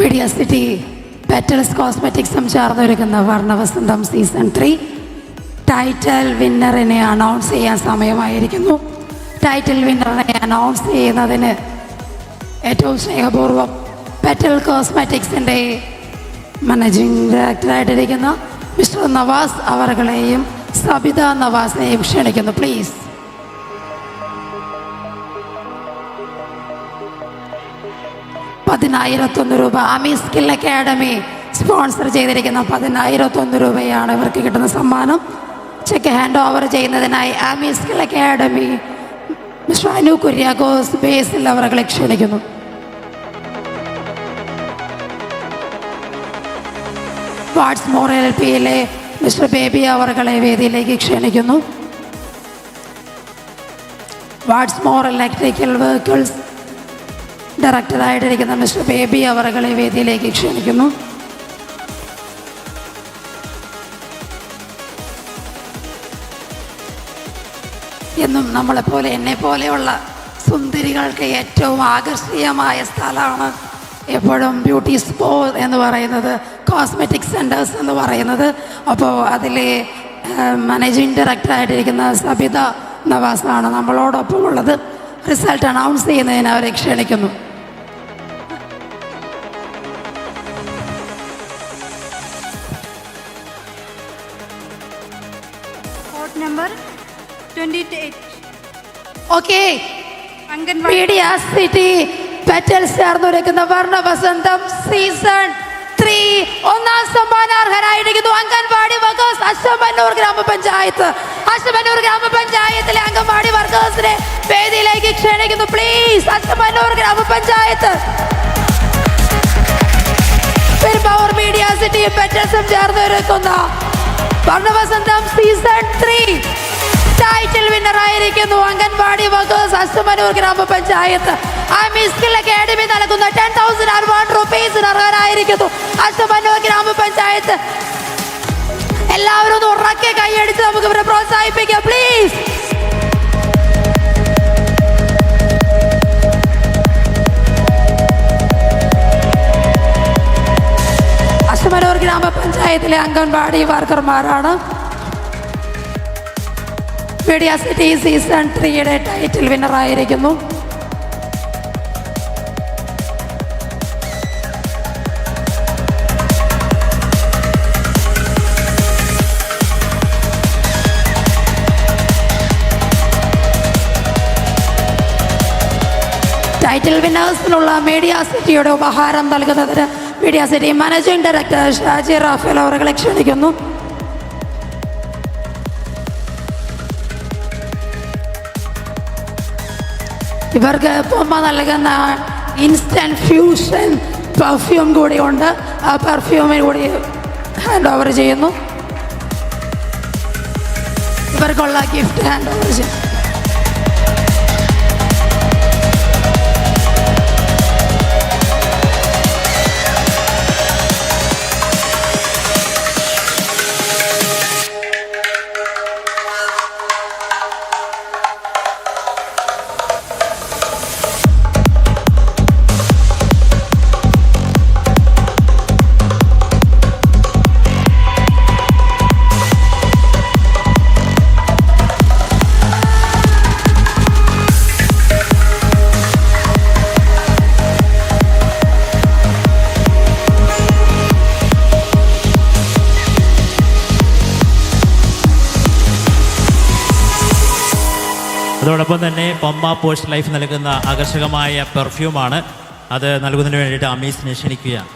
Media city petals കോസ്മെറ്റിക്സും ചേർന്നൊരുക്കുന്ന വർണവസന്തം സീസൺ ത്രീ ടൈറ്റൽ വിന്നറിനെ അനൗൺസ് ചെയ്യാൻ സമയമായിരിക്കുന്നു. ടൈറ്റിൽ വിന്നറിനെ അനൗൺസ് ചെയ്യുന്നതിന് ഏറ്റവും സ്നേഹപൂർവം പെറ്റൽ കോസ്മെറ്റിക്സിന്റെ മാനേജിംഗ് ഡയറക്ടറായിട്ടിരിക്കുന്ന മിസ്റ്റർ നവാസ് അവറുകളെയും സബിത നവാസിനെയും ക്ഷണിക്കുന്നു പ്ലീസ് പതിനായിരത്തൊന്ന് രൂപ. ആമി സ്കിൽ അക്കാഡമി സ്പോൺസർ ചെയ്തിരിക്കുന്ന പതിനായിരത്തൊന്ന് രൂപയാണ് ഇവർക്ക് കിട്ടുന്ന സമ്മാനം. ചെക്ക് ഹാൻഡ് ഓവർ ചെയ്യുന്നതിനായി Aami skill academy Shanu Kuriakose Basil അവരെ ക്ഷണിക്കുന്നു. വാട്സ് മോർ എൽ പിയിലെ മിസ്റ്റർ ബേബി അവറുകളെ വേദിയിലേക്ക് ക്ഷണിക്കുന്നു. വാട്സ് മോർ ഇലക്ട്രിക്കൽ വെഹിക്കിൾസ് ഡയറക്ടറായിട്ടിരിക്കുന്ന മിസ്റ്റർ ബേബി അവറുകളെ വേദിയിലേക്ക് ക്ഷണിക്കുന്നു. എന്നും നമ്മളെപ്പോലെ എന്നെ പോലെയുള്ള സുന്ദരികൾക്ക് ഏറ്റവും ആകർഷണീയമായ സ്ഥലമാണ് എപ്പോഴും ബ്യൂട്ടി സ്പോ എന്ന് പറയുന്നത് കോസ്മെറ്റിക് സെന്റേഴ്സ് എന്ന് പറയുന്നത്. അപ്പോൾ അതിലെ മാനേജിങ് ഡയറക്ടറായിട്ടിരിക്കുന്ന സബിത നവാസാണ് നമ്മളോടൊപ്പം ഉള്ളത് റിസൾട്ട് അനൗൺസ് ചെയ്യുന്നതിന് അവരെ ക്ഷണിക്കുന്നു. Number twenty eight anganwadi media city petal ചേർന്നൊരുക്കുന്ന വർണവസന്തം സീസൺ ത്രീ ഒന്നാം സമ്മാനാർഹരായിരിക്കുന്നു അംഗൻവാടി വർക്കേഴ്സ് അശമന്നൂർ ഗ്രാമപഞ്ചായത്ത്. അശമന്നൂർ ഗ്രാമപഞ്ചായത്തിലെ അംഗൻവാടി വർക്കേഴ്സിനെ വേദിയിലേക്ക് ക്ഷണിക്കുന്നു. പ്ലീസ് അശമന്നൂർ ഗ്രാമപഞ്ചായത്ത്. പവർ മീഡിയ സിറ്റി പെറ്റൽസും ചേർന്നൊരുക്കുന്ന വർണവസന്തം സീസൺ ത്രീ ടൈറ്റിൽ വിന്നർ ആയിരിക്കുന്നു അംഗൻവാടി വർക്കേഴ്സ് അസ്തമനൂർ ഗ്രാമപഞ്ചായത്ത്. ആമി മിസ്കിൽ അക്കാഡമി നൽകുന്ന ടെൻ തൗസൻഡ് അറുപത് റുപ്പീസിന് അർഹരായിരിക്കുന്നു അസ്തമനൂർ ഗ്രാമപഞ്ചായത്ത്. എല്ലാവരും ഒന്ന് ഉറക്കെ കൈയടിച്ച് നമുക്ക് ഇവരെ പ്രോത്സാഹിപ്പിക്കാം പ്ലീസ് ഗ്രാമപഞ്ചായത്തിലെ അംഗൻവാടി വർക്കർമാരാണ്. മീഡിയ സിറ്റി സീസൺ ത്രീയുടെ ടൈറ്റിൽ വിന്നറായിരിക്കുന്നു ടൈറ്റിൽ വിന്നേഴ്സിനുള്ള മീഡിയ സിറ്റിയുടെ ഉപഹാരം നൽകുന്നതിന് Media City managing director Shaji Raphael അവരെ ക്ഷണിക്കുന്നു. ഇവർക്ക് പൊമ്മ നൽകുന്ന ഇൻസ്റ്റന്റ് ഫ്യൂഷൻ പെർഫ്യൂം കൂടിയുണ്ട് ആ പെർഫ്യൂമിന് കൂടി ഹാൻഡ് ഓവർ ചെയ്യുന്നു. ഇവർക്കുള്ള ഗിഫ്റ്റ് ഹാൻഡ് ഓവർ ചെയ്യും അതോടൊപ്പം തന്നെ പമ്മ പോസ്റ്റ് ലൈഫ് നൽകുന്ന ആകർഷകമായ പെർഫ്യൂമാണ് അത് നൽകുന്നതിന് വേണ്ടിയിട്ട് അമീസിനെ ക്ഷണിക്കുകയാണ്.